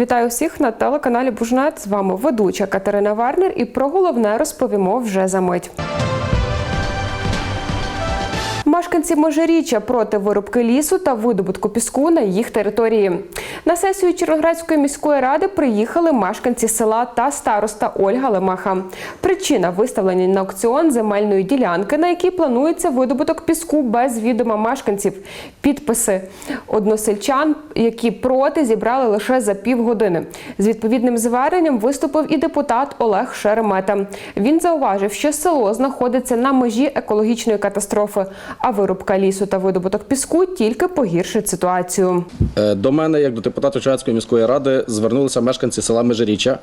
Вітаю всіх на телеканалі Бужнет. З вами ведуча Катерина Варнер. І про головне розповімо вже за мить. Мешканці Межиріччя проти вирубки лісу та видобутку піску на їх території. На сесію Червоноградської міської ради приїхали мешканці села та староста Ольга Лемаха. Причина виставлення на аукціон земельної ділянки, на якій планується видобуток піску без відома мешканців. Підписи односельчан, які проти зібрали лише за півгодини. З відповідним зверненням виступив і депутат Олег Шеремета. Він зауважив, що село знаходиться на межі екологічної катастрофи, а вирубка лісу та видобуток піску тільки погіршить ситуацію. Е, До мене, як до депутата Чернецької міської ради, звернулися мешканці села Межиріччя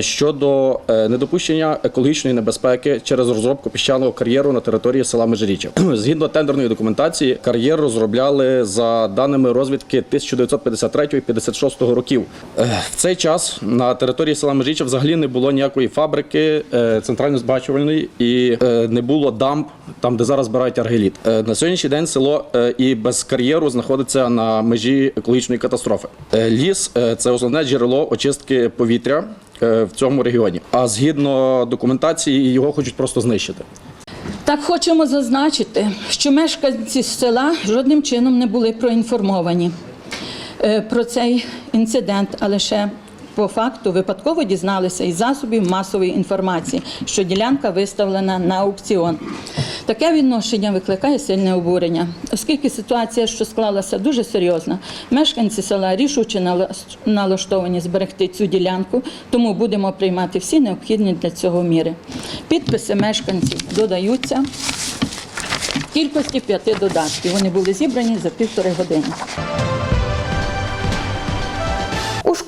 щодо е, недопущення екологічної небезпеки через розробку піщаного кар'єру на території села Межиріччя. Згідно тендерної документації, кар'єр розробляли за даними розвідки 1953-56 років. Е, В цей час на території села Межиріччя взагалі не було ніякої фабрики е, центрально збагачувальної і е, не було дамб, там де зараз збирають аргеліт. Е, На сьогоднішній день село е, і без кар'єру знаходиться на межі екологічної катастрофи. Е, Ліс е, це основне джерело очистки повітря е, в цьому регіоні. А згідно документації, його хочуть просто знищити. Так хочемо зазначити, що мешканці села жодним чином не були проінформовані е, про цей інцидент, а лише по факту випадково дізналися із засобів масової інформації, що ділянка виставлена на аукціон. Таке відношення викликає сильне обурення, оскільки ситуація, що склалася, дуже серйозна. Мешканці села рішуче налаш- налаштовані зберегти цю ділянку, тому будемо приймати всі необхідні для цього міри. Підписи мешканців додаються кількості п'яти додатків. Вони були зібрані за півтори години.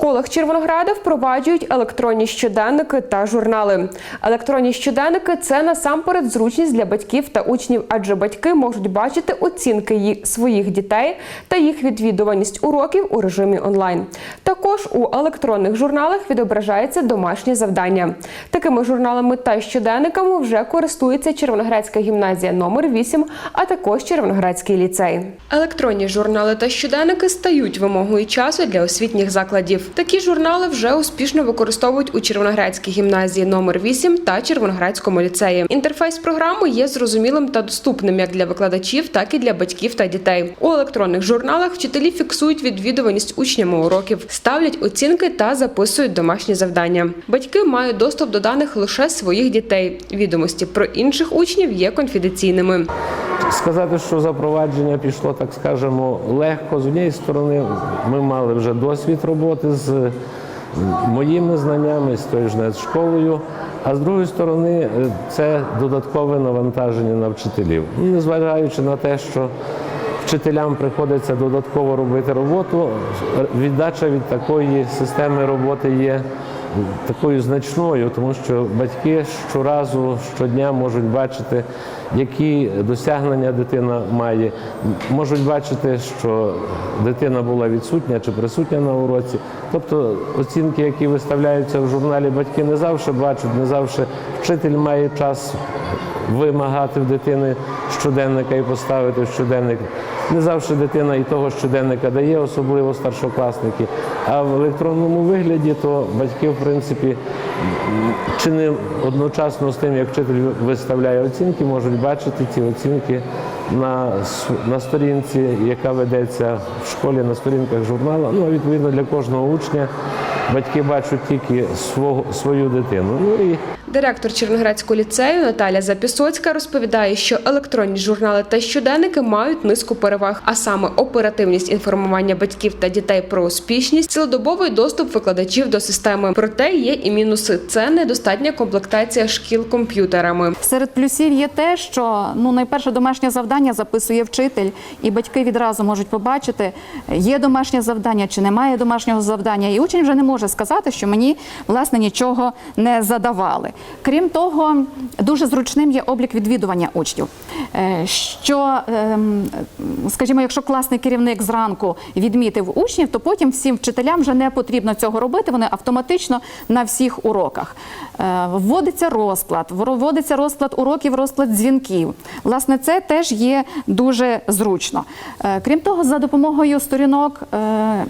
Школах Червонограда впроваджують електронні щоденники та журнали. Електронні щоденники це насамперед зручність для батьків та учнів, адже батьки можуть бачити оцінки своїх дітей та їх відвідуваність уроків у режимі онлайн. Також у електронних журналах відображається домашнє завдання. Такими журналами та щоденниками вже користується Червоноградська гімназія номер 8, а також Червоноградський ліцей. Електронні журнали та щоденники стають вимогою часу для освітніх закладів. Такі журнали вже успішно використовують у Червоноградській гімназії номер 8 та Червоноградському ліцеї. Інтерфейс програми є зрозумілим та доступним як для викладачів, так і для батьків та дітей. У електронних журналах вчителі фіксують відвідуваність учнями уроків, ставлять оцінки та записують домашні завдання. Батьки мають доступ до даних лише своїх дітей. Відомості про інших учнів є конфіденційними. Сказати, що запровадження пішло, так скажемо, легко. З однієї сторони, ми мали вже досвід роботи з моїми знаннями, з тою ж школою, а з другої сторони, е, це додаткове навантаження на вчителів. Незважаючи на те, що вчителям приходиться додатково робити роботу, віддача від такої системи роботи є такою значною, тому що батьки щоразу, щодня можуть бачити, які досягнення дитина має, можуть бачити, що дитина була відсутня чи присутня на уроці. Тобто оцінки, які виставляються в журналі, батьки не завжди бачать, не завжди вчитель має час вимагати в дитини щоденника і поставити в щоденник. Не завжди дитина і того щоденника дає, особливо старшокласники. А в електронному вигляді то батьки, в принципі, чи не одночасно з тим, як вчитель виставляє оцінки, можуть бачити ці оцінки на, на сторінці, яка ведеться в школі, на сторінках журнала. Ну, відповідно для кожного учня батьки бачать тільки свого, свою дитину. Ну і Директор Червоноградського ліцею Наталя Запісоцька розповідає, що електронні журнали та щоденники мають низку переваг, а саме оперативність інформування батьків та дітей про успішність, цілодобовий доступ викладачів до системи. Проте є і мінуси. Це недостатня комплектація шкіл комп'ютерами. Серед плюсів є те, що ну найперше домашнє завдання записує вчитель, і батьки відразу можуть побачити, є домашнє завдання чи немає домашнього завдання. І учень вже не може сказати, що мені власне нічого не задавали. Крім того, дуже зручним є облік відвідування учнів. Е, Що, ем, скажімо, якщо класний керівник зранку відмітив учнів, то потім всім вчителям вже не потрібно цього робити. Вони автоматично на всіх уроках. Е, Вводиться розклад, вводиться розклад уроків, розклад дзвінків. Власне, це теж є дуже зручно. Е, Крім того, за допомогою сторінок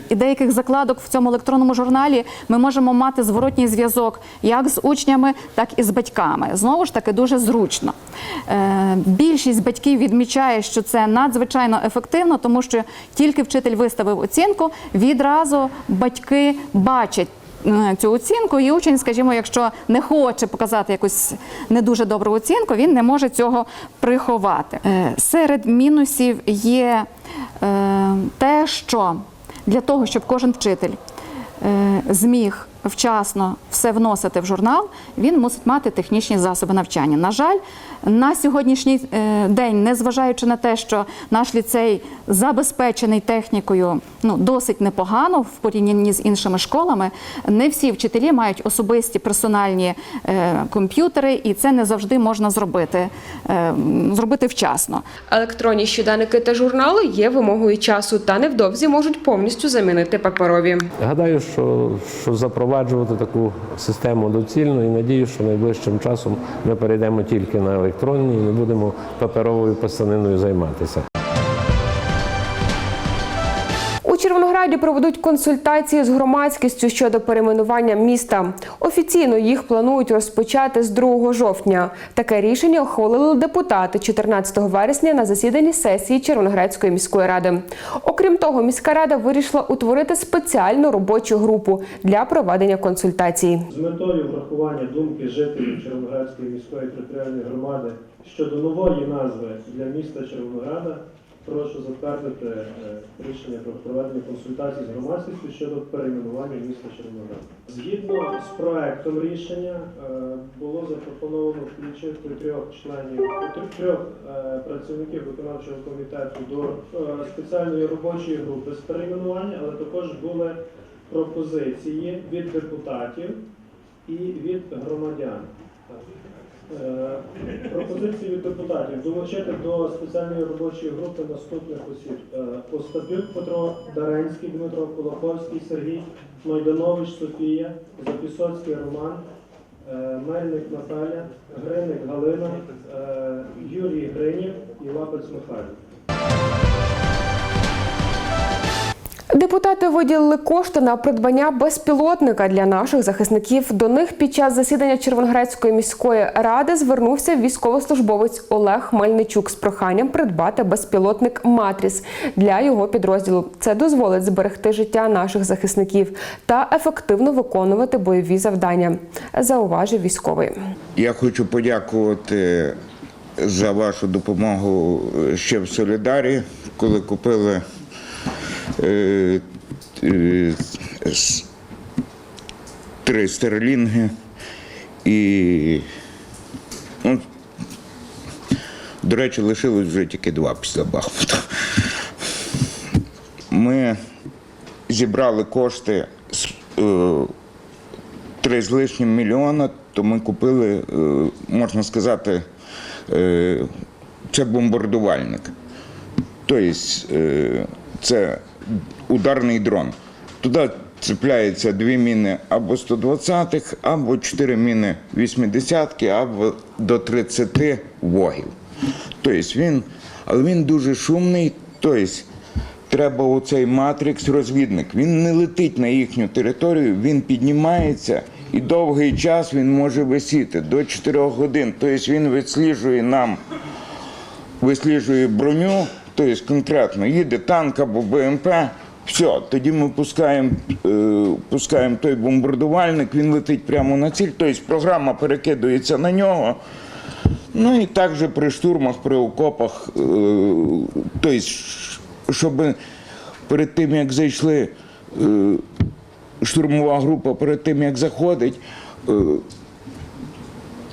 і деяких закладок в цьому електронному журналі ми можемо мати зворотній зв'язок як з учнями, так і з батьками. Знову ж таки, дуже зручно. Е, Більшість батьків відмічає, що це надзвичайно ефективно, тому що тільки вчитель виставив оцінку, відразу батьки бачать. е, Цю оцінку, і учень, скажімо, якщо не хоче показати якусь не дуже добру оцінку, він не може цього приховати. Е, Серед мінусів є те, що для того, щоб кожен вчитель зміг вчасно все вносити в журнал, він мусить мати технічні засоби навчання. На жаль, на сьогоднішній е, день, незважаючи на те, що наш ліцей забезпечений технікою ну, досить непогано в порівнянні з іншими школами, не всі вчителі мають особисті персональні е, комп'ютери, і це не завжди можна зробити, е, зробити вчасно. Електронні щоденники та журнали є вимогою часу та невдовзі можуть повністю замінити паперові. Гадаю, що, що запроваджувати таку систему доцільно і надію, що найближчим часом ми перейдемо тільки на електронні і не будемо паперовою писаниною займатися. У проведуть консультації з громадськістю щодо перейменування міста. Офіційно їх планують розпочати з 2 жовтня. Таке рішення ухвалили депутати 14 вересня на засіданні сесії Червоноградської міської ради. Окрім того, міська рада вирішила утворити спеціальну робочу групу для проведення консультацій. З метою врахування думки жителів Червоноградської міської територіальної громади щодо нової назви для міста Червонограда, прошу затвердити е, рішення про проведення консультацій з громадськістю щодо перейменування міста Червоноград. Згідно з проектом рішення е, було запропоновано включити трьох членів трьох е, працівників виконавчого комітету до спеціальної робочої групи з перейменування, але також були пропозиції від депутатів і від громадян. Е, Пропозиції від депутатів долучити до спеціальної робочої групи наступних осіб: Е, Остапюк Петро, Даренський Дмитро, Кулаковський Сергій, Майданович Софія, Запісоцький Роман, е, Мельник Наталя, Гриник Галина, Юрій Гринів і Лапець Михайло. Депутати виділили кошти на придбання безпілотника для наших захисників. До них під час засідання Червоноградської міської ради звернувся військовослужбовець Олег Мельничук з проханням придбати безпілотник Матріс для його підрозділу. Це дозволить зберегти життя наших захисників та ефективно виконувати бойові завдання. Зауважив військовий. Я хочу подякувати за вашу допомогу ще в Солідарі, коли купили е, е, три стерлінги і ну, до речі, лишилось вже тільки два після Бахмута. Ми зібрали кошти е, три з лишнім мільйона, то ми купили, е, можна сказати, е, це бомбардувальник. Тобто це ударний дрон. Туди цепляються дві міни або 120-х, або чотири міни 80-ки, або до 30 вогів. Тобто він, але він дуже шумний, тобто треба оцей матрикс-розвідник. Він не летить на їхню територію, він піднімається і довгий час він може висіти до 4 годин. Тобто він відсліджує нам, висліджує броню, тобто конкретно їде танк або БМП. Все, тоді ми пускаємо, е, пускаємо той бомбардувальник, він летить прямо на ціль, тобто програма перекидується на нього. Ну і також при штурмах, при окопах, е, тобто, щоб перед тим, як зайшли, е, штурмова група перед тим, як заходить,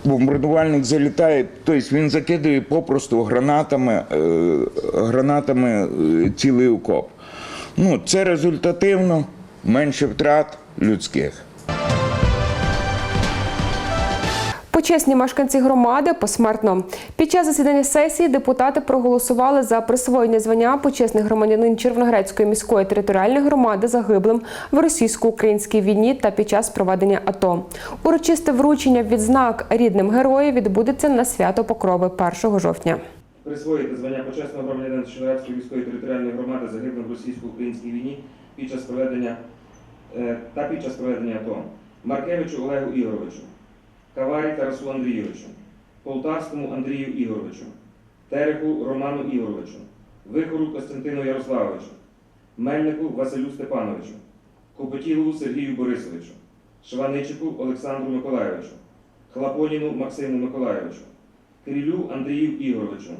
бомбардувальник залітає, тобто він закидує попросту гранатами, е, гранатами е, цілий окоп. Ну, це результативно, менше втрат, людських. Почесні мешканці громади посмертно. Під час засідання сесії депутати проголосували за присвоєння звання почесний громадянин Червоноградської міської територіальної громади загиблим в російсько-українській війні та під час проведення АТО. Урочисте вручення відзнак рідним героїв відбудеться на свято Покрови 1 жовтня. Присвоїти звання почесного громадянина Чернігівської міської територіальної громади загиблим в російсько-українській війні під час проведення е, та під час проведення АТО Маркевичу Олегу Ігоровичу, Каварі Тарасу Андрійовичу, Полтавському Андрію Ігоровичу, Тереху Роману Ігоровичу, Вихору Костянтину Ярославовичу, Мельнику Василю Степановичу, Копотілову Сергію Борисовичу, Шваничику Олександру Миколайовичу, Хлапоніну Максиму Миколайовичу, Кирилю Андрію Ігоровичу,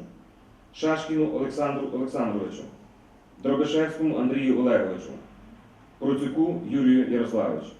Шашкіну Олександру Олександровичу, Дробишевському Андрію Олеговичу, Процюку Юрію Ярославовичу.